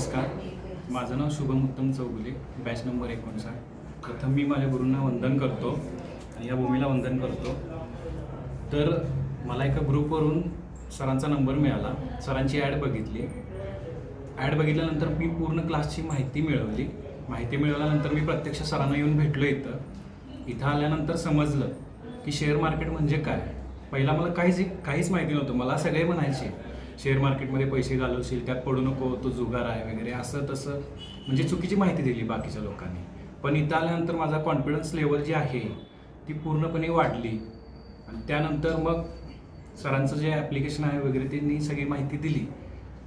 नमस्कार. माझं नाव शुभम उत्तम चौगुले बॅच नंबर एकोणसाठ. प्रथम मी माझ्या गुरूंना वंदन करतो आणि या भूमीला वंदन करतो. तर मला एका ग्रुपवरून सरांचा नंबर मिळाला. सरांची ॲड बघितली. ॲड बघितल्यानंतर मी पूर्ण क्लासची माहिती मिळवली. माहिती मिळवल्यानंतर मी प्रत्यक्ष सरांना येऊन भेटलो इथं. इथं आल्यानंतर समजलं की शेअर मार्केट म्हणजे काय? पहिला मला काहीच काहीच माहिती नव्हतं. मला सगळे म्हणायचे शेअर मार्केटमध्ये पैसे घालवशील त्यात पडू नको तो जुगार आहे वगैरे असं तसं म्हणजे चुकीची माहिती दिली बाकीच्या लोकांनी. पण इथं आल्यानंतर माझा कॉन्फिडन्स लेवल जी आहे ती पूर्णपणे वाढली. आणि त्यानंतर मग सरांचं जे ॲप्लिकेशन आहे वगैरे त्यांनी सगळी माहिती दिली.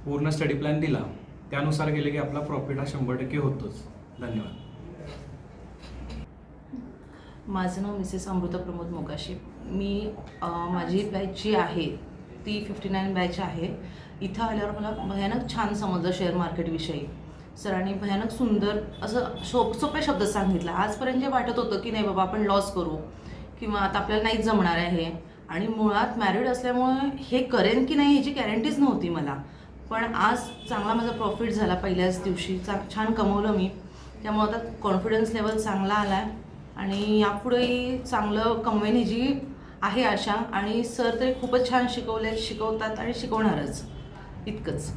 पूर्ण स्टडी प्लॅन दिला. त्यानुसार गेले की आपला प्रॉफिट हा शंभर टक्के होतोच. धन्यवाद. माझं नाव मिसेस अमृता प्रमोद मोकाशी मी माझी बॅच जी आहे ती फिफ्टी नाईन बॅच आहे. इथं आल्यावर मला भयानक छान समजलं शेअर मार्केटविषयी सरांनी भयानक सुंदर असं सोप सोप्या शब्द सांगितलं. आजपर्यंत जे वाटत होतं की नाही बाबा आपण लॉस करू किंवा आता आपल्याला नाहीच जमणार आहे आणि मुळात मॅरिड असल्यामुळे हे करेन की नाही ह्याची गॅरंटीच नव्हती मला. पण आज चांगला माझा प्रॉफिट झाला पहिल्याच दिवशी. चा छान कमवलं मी. त्यामुळे आता कॉन्फिडन्स लेवल चांगला आला आहे आणि यापुढेही चांगलं कमवेन ह्याची आहे आशा आणि सर तरी खूपच छान शिकवले शिकवतात आणि शिकवणारच. इतकंच.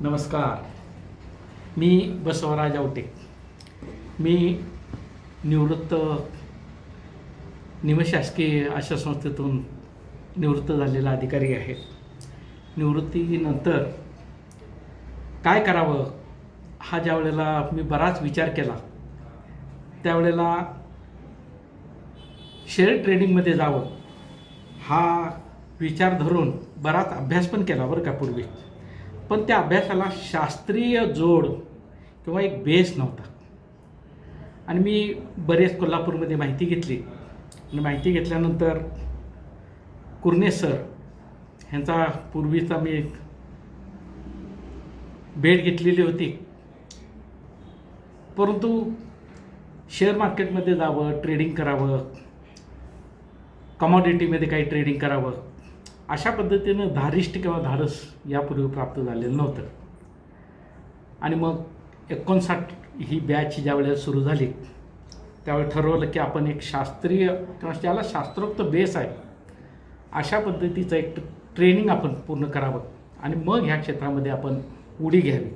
नमस्कार. मी बसवराज आवटे. मी निवृत्त निमशासकीय अशा संस्थेतून निवृत्त झालेला अधिकारी आहे. निवृत्तीनंतर काय करावं? हा ज्या वेळेला मी बराच विचार केला त्यावेळेला शेअर ट्रेडिंगमध्ये जावं हा विचार धरून बराच अभ्यास पण केला बरं का पूर्वी. पण त्या अभ्यासाला शास्त्रीय जोड किंवा एक बेस नव्हता. आणि मी बरेच कोल्हापूरमध्ये माहिती घेतली. आणि माहिती घेतल्यानंतर कुर्णे सर ह्यांचा पूर्वीचा मी एक भेट घेतलेली होती. परंतु शेअर मार्केटमध्ये जावं ट्रेडिंग करावं कमॉडिटीमध्ये काही ट्रेडिंग करावं. अशा पद्धतीनं धारिष्ट किंवा धाडस यापूर्वी प्राप्त झालेलं नव्हतं. आणि मग एकोणसाठ ही बॅच ज्या वेळेला सुरू झाली त्यावेळी ठरवलं की आपण एक शास्त्रीय किंवा ज्याला शास्त्रोक्त बेस आहे अशा पद्धतीचं एक ट्रेनिंग आपण पूर्ण करावं आणि मग ह्या क्षेत्रामध्ये आपण उडी घ्यावी.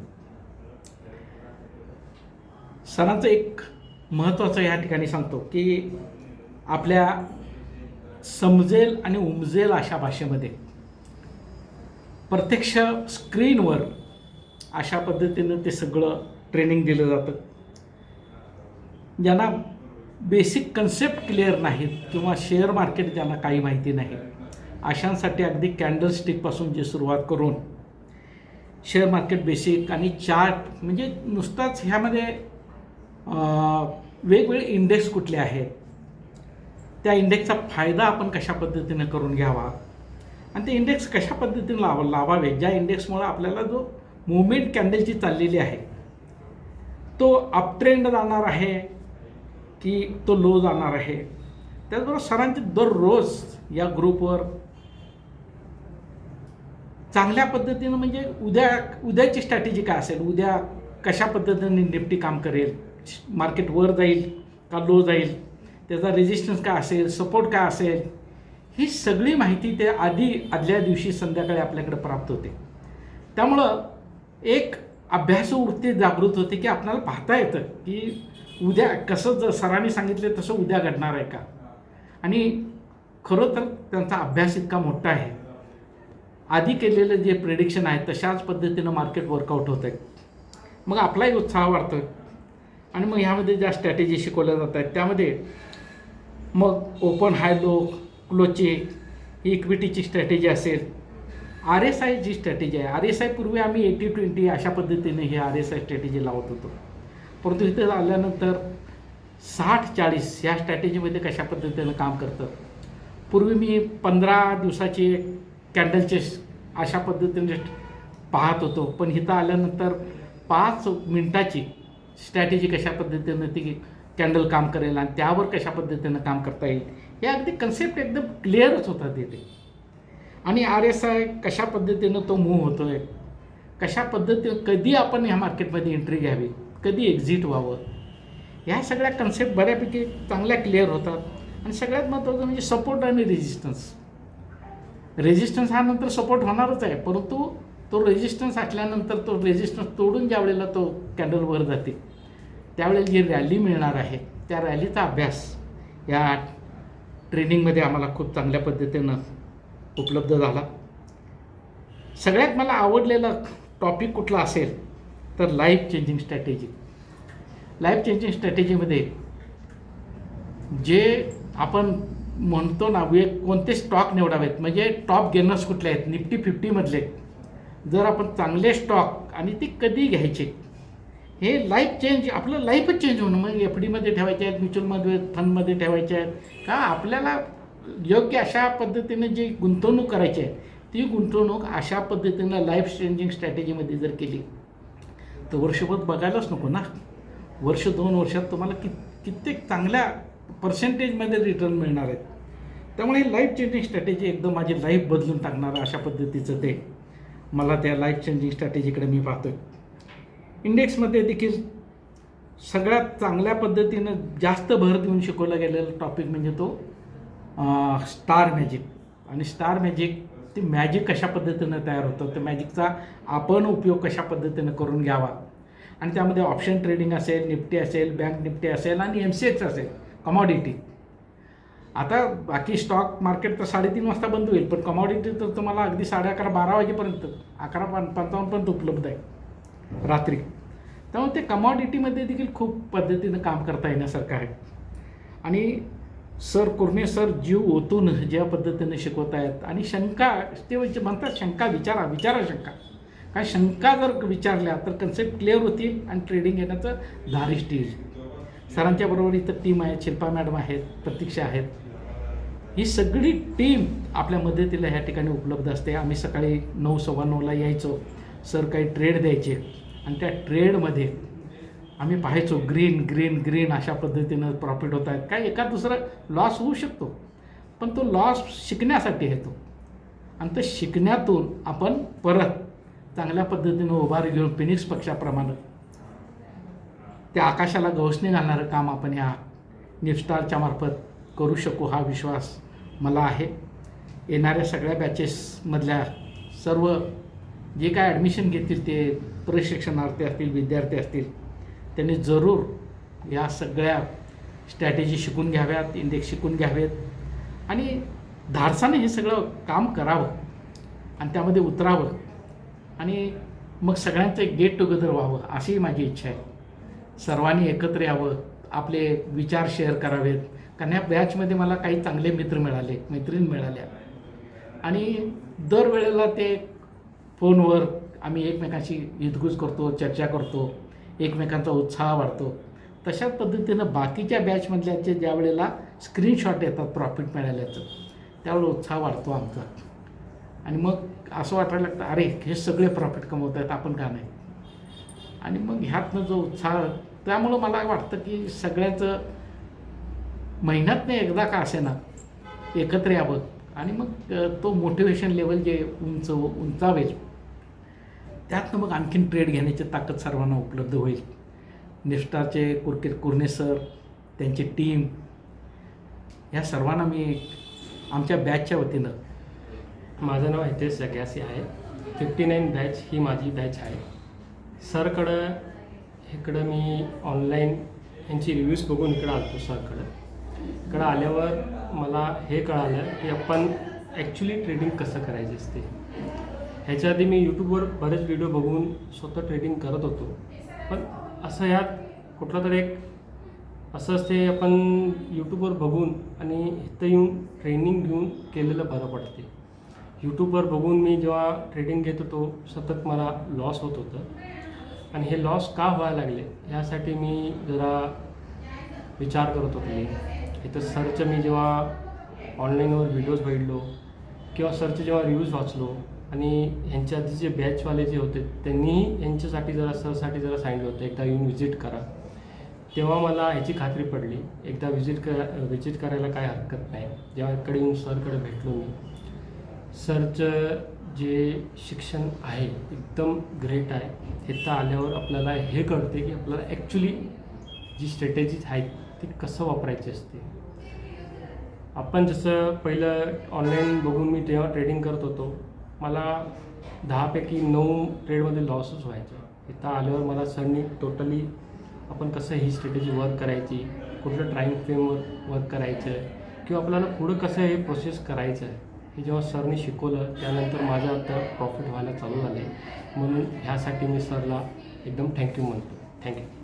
सणाचं एक महत्त्वाचं ह्या ठिकाणी सांगतो की आपल्या समजेल आणि उमजेल अशा भाषेमध्ये. प्रत्यक्ष स्क्रीनवर अशा पद्धतीनं ते सगळं ट्रेनिंग दिलं जातं. ज्यांना बेसिक कन्सेप्ट क्लिअर नाहीत किंवा शेअर मार्केट ज्यांना काही माहिती नाही अशांसाठी अगदी कॅन्डलस्टिकपासून जी सुरुवात करून शेअर मार्केट बेसिक आणि चार्ट म्हणजे नुसताच ह्यामध्ये वेगवेगळे इंडेक्स कुठले आहेत त्या इंडेक्सचा फायदा आपण कशा पद्धतीने करून घ्यावा? आणि ते इंडेक्स कशा पद्धतीने लाव लावावे? ज्या इंडेक्समुळं आपल्याला जो मुवमेंट कॅन्डलची चाललेली आहे तो अपट्रेंड जाणार आहे की तो लो जाणार आहे? त्याचबरोबर सरांचे दररोज या ग्रुपवर चांगल्या पद्धतीनं म्हणजे उद्या उद्याची स्ट्रॅटेजी काय असेल? उद्या कशा पद्धतीने निफ्टी काम करेल? मार्केट वर जाईल का लो जाईल? त्याचा रेजिस्टन्स काय असेल सपोर्ट काय असेल ही सगळी माहिती ते आधी आदल्या दिवशी संध्याकाळी आपल्याकडे प्राप्त होते. त्यामुळं एक अभ्यासवृत्ती जागृत होते की आपल्याला पाहता येतं की उद्या कसं जर सरांनी सांगितलं तसं उद्या घडणार आहे का? आणि खरं तर त्यांचा अभ्यास इतका मोठा आहे. आधी केलेलं जे प्रिडिक्शन आहे तशाच पद्धतीनं मार्केट वर्कआउट होत आहे मग आपलाही उत्साह वाढतो आणि मग ह्यामध्ये ज्या स्ट्रॅटेजी शिकवल्या जात आहेत त्यामध्ये मग ओपन हाय लो क्लोजची इक्विटीची स्ट्रॅटेजी असेल आर एस आय जी स्ट्रॅटेजी आहे. आर एस आय पूर्वी आम्ही एटी ट्वेंटी अशा पद्धतीने ही आर एस आय स्ट्रॅटेजी लावत होतो. परंतु इथे आल्यानंतर साठ चाळीस ह्या स्ट्रॅटेजीमध्ये कशा पद्धतीनं काम करतं? पूर्वी मी पंधरा दिवसाचे कॅन्डलचे अशा पद्धतीने पाहत होतो. पण इथं आल्यानंतर पाच मिनटाची स्ट्रॅटेजी कशा पद्धतीनं ती कॅन्डल काम करेल आणि त्यावर कशा पद्धतीनं काम करता येईल हे अगदी कन्सेप्ट एकदम क्लिअरच होता तिथे. आणि आर एस आय कशा पद्धतीनं तो मूव्ह होतो आहे कशा पद्धतीनं कधी आपण ह्या मार्केटमध्ये एंट्री घ्यावी कधी एक्झिट व्हावं ह्या सगळ्या कन्सेप्ट बऱ्यापैकी चांगल्या क्लिअर होतात. आणि सगळ्यात महत्त्वाचं म्हणजे सपोर्ट आणि रेजिस्टन्स रेजिस्टन्स हा नंतर सपोर्ट होणारच आहे परंतु तो रेजिस्टन्स असल्यानंतर तो रेजिस्टन्स तोडून ज्या वेळेला तो कॅन्डल वर जाते त्यावेळेला जी रॅली मिळणार आहे त्या रॅलीचा अभ्यास या ट्रेनिंगमध्ये आम्हाला खूप चांगल्या पद्धतीनं उपलब्ध झाला. सगळ्यात मला आवडलेलं टॉपिक कुठला असेल तर life changing strategy life changing स्ट्रॅटेजीमध्ये जे आपण म्हणतो ना वे कोणते स्टॉक निवडावेत म्हणजे टॉप गेनर्स कुठले आहेत निफ्टी फिफ्टीमधले जर आपण चांगले स्टॉक आणि ते कधी घ्यायचे? हे लाईफ चेंज आपलं लाईफच चेंज होणं. मग एफ डीमध्ये ठेवायचे आहेत म्युच्युअलमध्ये फंडमध्ये ठेवायचे आहेत. का आपल्याला योग्य अशा पद्धतीने जी गुंतवणूक करायची आहे ती गुंतवणूक अशा पद्धतीनं लाईफ चेंजिंग स्ट्रॅटेजीमध्ये जर केली तर वर्षभर बघायलाच नको ना. वर्ष दोन वर्षात तुम्हाला कि कित्येक चांगल्या पर्सेंटेजमध्ये रिटर्न मिळणार आहेत. त्यामुळे लाईफ चेंजिंग स्ट्रॅटेजी एकदम माझी लाईफ बदलून टाकणार अशा पद्धतीचं ते. मला त्या लाईफ चेंजिंग स्ट्रॅटेजीकडे मी पाहतो आहे इंडेक्समध्ये देखील सगळ्यात चांगल्या पद्धतीनं जास्त भर देऊन शिकवला गेलेला टॉपिक म्हणजे तो स्टार मॅजिक आणि स्टार मॅजिक ती मॅजिक कशा पद्धतीनं तयार होतं? त्या मॅजिकचा आपण उपयोग कशा पद्धतीनं करून घ्यावा? आणि त्यामध्ये ऑप्शन ट्रेडिंग असेल निफ्टी असेल बँक निफ्टी असेल आणि एम सी एक्स असेल कमॉडिटी आता बाकी स्टॉक मार्केट तर साडेतीन वाजता बंद होईल पण कमॉडिटी तर तुम्हाला अगदी साडे अकरा बारा वाजेपर्यंत अकरा पं पंचावन्नपर्यंत उपलब्ध आहे रात्री. त्यामुळे ते कमॉडिटीमध्ये देखील खूप पद्धतीनं काम करता येण्यासारखं आहे. आणि सर कुर्णे सर जीव ओतून ज्या पद्धतीने शिकवत आहेत आणि शंका ते म्हणजे म्हणतात शंका विचारा विचारा शंका. काय शंका जर विचारल्या तर कन्सेप्ट क्लिअर होतील आणि ट्रेडिंग येण्याचं धारिष्ट येईल. सरांच्या बरोबर इथं टीम आहे शिल्पा मॅडम आहेत प्रतीक्षा आहेत. ही सगळी टीम आपल्या मदतीला ह्या ठिकाणी उपलब्ध असते. आम्ही सकाळी नऊ सव्वा नऊला यायचो. सर काही ट्रेड द्यायचे. आणि त्या ट्रेडमध्ये आम्ही पाहायचो ग्रीन ग्रीन ग्रीन अशा पद्धतीनं प्रॉफिट होत आहेत. काय एका दुसरा लॉस होऊ शकतो. पण तो लॉस शिकण्यासाठी येतो. आणि तो शिकण्यातून आपण परत चांगल्या पद्धतीनं उभारी घेऊन फिनिक्स पक्षाप्रमाणे त्या आकाशाला गवसणी घालणारं काम आपण ह्या निफस्टारच्या मार्फत करू शकू हा विश्वास मला आहे. येणाऱ्या सगळ्या बॅचेसमधल्या सर्व जे काय ॲडमिशन घेतील ते प्रशिक्षणार्थी असतील विद्यार्थी असतील त्यांनी जरूर या सगळ्या स्ट्रॅटेजी शिकून घ्याव्यात इंडेक्स शिकून घ्यावेत आणि धाडसाने हे सगळं काम करावं आणि त्यामध्ये उतरावं आणि मग सगळ्यांचं एक गेट टुगेदर व्हावं अशी माझी इच्छा आहे. सर्वांनी एकत्र यावं आपले विचार शेअर करावेत. कारण ह्या बॅचमध्ये मला काही चांगले मित्र मिळाले मैत्रीण मिळाल्या. आणि दरवेळेला ते फोनवर आम्ही एकमेकांशी हितगुज करतो चर्चा करतो एकमेकांचा उत्साह वाढतो. तशाच पद्धतीनं बाकीच्या बॅचमधल्याचे ज्या वेळेला स्क्रीनशॉट येतात प्रॉफिट मिळाल्याचं त्यावेळेला उत्साह वाढतो आमचा. आणि मग असं वाटायला लागतं अरे हे सगळे प्रॉफिट कमवत आहेत आपण का नाही? आणि मग ह्यातनं जो उत्साह त्यामुळं मला वाटतं की सगळ्याचं महिन्यातनं एकदा का असे ना? एकत्र यावं. आणि मग तो मोटिवेशन लेवल जे उंच उंचावेल त्यातनं मग आणखीन ट्रेड घेण्याची ताकद सर्वांना उपलब्ध होईल. निष्ठाचे कुरके कुर्णे सर त्यांची टीम ह्या सर्वांना मी आमच्या बॅचच्या वतीनं माझं नाव हितेश जग्यासी आहे. फिफ्टी नाईन बॅच ही माझी बॅच आहे. सरकडं इकडं मी ऑनलाईन यांची रिव्ह्यूज बघून इकडं आलतो सरकडं. इकडं आल्यावर मला हे कळालं की आपण ॲक्च्युली ट्रेडिंग कसं करायचं असते. ह्याच्या आधी मी यूट्यूबवर बरेच व्हिडिओ बघून स्वतः ट्रेडिंग करत होतो. पण असं ह्यात कुठला तरी एक असं असते आपण यूट्यूबवर बघून आणि इथं येऊन ट्रेनिंग घेऊन केलेलं बरं पडते. यूट्यूबवर बघून मी जेव्हा ट्रेडिंग घेत होतो सतत मला लॉस होत होतं. आणि हे लॉस का व्हायला लागले ह्यासाठी मी जरा विचार करत होतो. इथं सर्च मी जेव्हा ऑनलाईनवर व्हिडिओज बघितलो किंवा सरचे जेव्हा रिव्ह्यूज वाचलो आणि ह्यांच्या आधी जे बॅचवाले जे होते त्यांनीही यांच्यासाठी जरा सरसाठी जरा सांगितलं होतं एकदा येऊन व्हिजिट करा. तेव्हा मला ह्याची खात्री पडली एकदा व्हिजिट करा व्हिजिट करायला काय हरकत नाही. जेव्हा इकडे येऊन सरकडे भेटलो मी. सरचं जे शिक्षण आहे एकदम ग्रेट आहे इथं आल्यावर आपल्याला हे कळते की आपल्याला ॲक्च्युली जी स्ट्रॅटेजीज आहेत ती कसं वापरायची असते? आपण जसं पहिलं ऑनलाईन बघून मी तेव्हा ट्रेडिंग करत होतो मला दहापैकी नऊ ट्रेडमध्ये लॉसच व्हायचे. इथं आल्यावर मला सरनी टोटली आपण कसं ही स्ट्रॅटेजी वर्क करायची कुठलं ट्राईंग फ्रेमवर वर्क करायचं आहे किंवा आपल्याला पुढं कसं हे प्रोसेस करायचं आहे हे जेव्हा सरने शिकवलं त्यानंतर माझं आता प्रॉफिट व्हायला चालू झालं आहे म्हणून ह्यासाठी मी सरला एकदम थँक्यू म्हणतो. थँक्यू